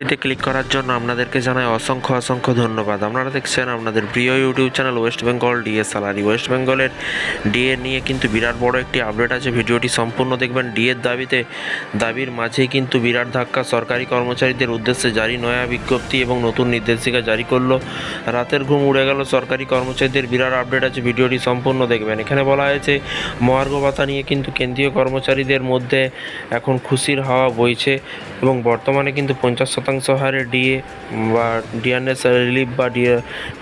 এতে ক্লিক করার জন্য আপনাদেরকে জানাই অসংখ্য অসংখ্য ধন্যবাদ। আপনারা দেখছেন আপনাদের প্রিয় YouTube channel West Bengal DA salary West বেঙ্গলের ডিএ নিয়ে কিন্তু বিরাট বড় একটি আপডেট আছে। ভিডিওটি সম্পূর্ণ দেখবেন। ডিএর দাবিতে, দাবির মাঝেই কিন্তু বিরাট ধাক্কা সরকারি কর্মচারীদের উদ্দেশ্যে জারি নয়া বিজ্ঞপ্তি এবং নতুন নির্দেশিকা জারি করল। রাতের ঘুম উড়ে গেল, সরকারি কর্মচারীদের বিরাট আপডেট আছে। ভিডিওটি সম্পূর্ণ দেখবেন। এখানে বলা হয়েছে, মহার্ঘ ভাতা নিয়ে কিন্তু কেন্দ্রীয় কর্মচারীদের মধ্যে এখন খুশির হাওয়া বইছে এবং বর্তমানে কিন্তু পঞ্চাশ শতাংশ হারে ডিএ বা ডিএনএস রিলিফ বা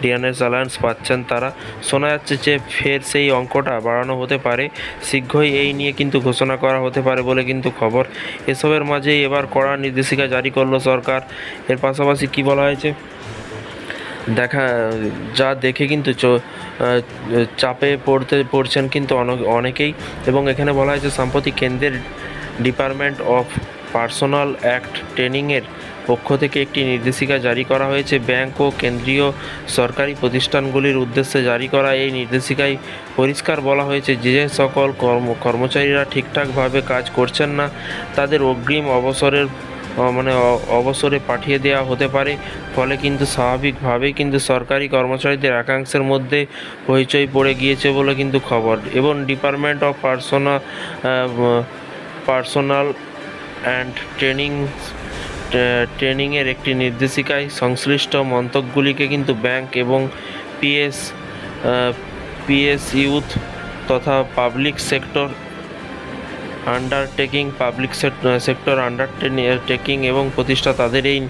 ডিএনএস অ্যালায়েন্স পাচ্ছেন তারা। শোনা যাচ্ছে যে ফের সেই অঙ্কটা বাড়ানো হতে পারে। শীঘ্রই এই নিয়ে কিন্তু ঘোষণা করা হতে পারে বলে কিন্তু খবর। এসবের মাঝেই এবার কড়া নির্দেশিকা জারি করল সরকার। এর পাশাপাশি কি বলা হয়েছে? দেখা, যা দেখে কিন্তু চাপে পড়তে, পড়ছেন কিন্তু অনেকেই। এবং এখানে বলা হয়েছে, সাম্প্রতিক কেন্দ্রের ডিপার্টমেন্ট অফ পার্সোনাল অ্যাক্ট ট্রেনিংয়ের পক্ষ থেকে একটি নির্দেশিকা জারি করা হয়েছে। ব্যাংক ও কেন্দ্রীয় সরকারি প্রতিষ্ঠানগুলির উদ্দেশ্যে জারি করা এই নির্দেশিকায় পরিষ্কার বলা হয়েছে, যে সকল কর্ম, কর্মচারীরা ঠিকঠাকভাবে কাজ করছেন না, তাদের অগ্রিম অবসরের মানে অবসরে পাঠিয়ে দেওয়া হতে পারে। ফলে কিন্তু স্বাভাবিকভাবেই কিন্তু সরকারি কর্মচারীদের একাংশের মধ্যে হইচই পড়ে গিয়েছে বলে কিন্তু খবর। এবং department of personnel personnel and training ট্রেনিংয়ের একটি নির্দেশিকায় সংশ্লিষ্ট মন্তব্যগুলিকে কিন্তু ব্যাংক এবং পিএস পিএস ইউথ তথা public sector undertaking, public sector undertaking এবং প্রতিষ্ঠা তাদের এই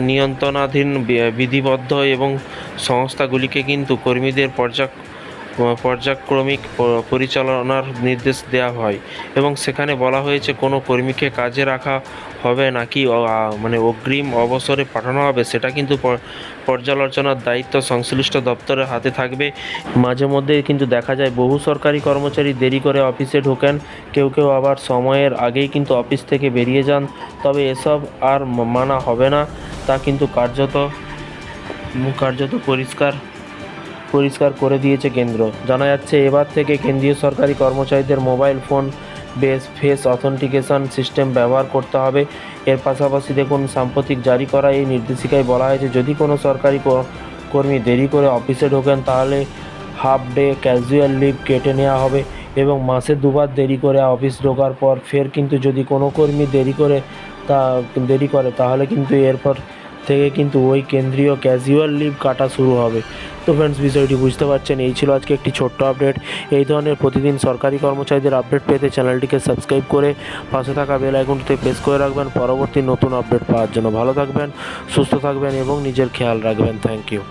নিয়ন্ত্রণাধীন বিধিবদ্ধ এবং সংস্থাগুলিকে কিন্তু কর্মীদের পর্যাক পর্যায়ক্রমিক পরিচালনার নির্দেশ দেওয়া হয় এবং সেখানে বলা হয়েছে, কোনো কর্মীকে কাজে রাখা হবে নাকি মানে অগ্রিম অবসরে পাঠানো হবে, সেটা কিন্তু পর্যালোচনার দায়িত্ব সংশ্লিষ্ট দপ্তরের হাতে থাকবে। মাঝে মধ্যে কিন্তু দেখা যায়, বহু সরকারি কর্মচারী দেরি করে অফিসে ঢোকেন, কেউ কেউ আবার সময়ের আগেই কিন্তু অফিস থেকে বেরিয়ে যান, তবে এসব আর মানা হবে না, তা কিন্তু কার্যত কার্যত পরিষ্কার পরিষ্কার করে দিয়েছে কেন্দ্র। জানা যাচ্ছে, এবার থেকে কেন্দ্রীয় সরকারি কর্মচারীদের mobile phone, base, face authentication system ব্যবহার করতে হবে। এর পাশাপাশি দেখুন, সাম্প্রতিক জারি করা এই নির্দেশিকায় বলা হয়েছে, যদি কোনো সরকারি কর্মী দেরি করে অফিসে ঢোকেন, তাহলে হাফ ডে ক্যাজুয়াল লিভ কেটে নেওয়া হবে এবং মাসে দুবার দেরি করে অফিস ঢোকার পর ফের কিন্তু যদি কোনো কর্মী দেরি করে তা দেরি করে, তাহলে কিন্তু এরপর থেকে কিন্তু ওই কেন্দ্রীয় ক্যাজুয়াল লিভ কাটা শুরু হবে। তো ফ্রেন্ডস বিষয়টি বুঝতে পারছেন, এই ছিল আজকে একটি ছোট্ট আপডেট এই ধরনের প্রতিদিন সরকারি কর্মচারীদের আপডেট পেতে চ্যানেলটিকে সাবস্ক্রাইব করে পাশে থাকা বেল আইকনটিতে প্রেস করে রাখবেন। পরবর্তী নতুন আপডেট পাওয়ার জন্য ভালো থাকবেন, সুস্থ থাকবেন এবং নিজের খেয়াল রাখবেন। Thank you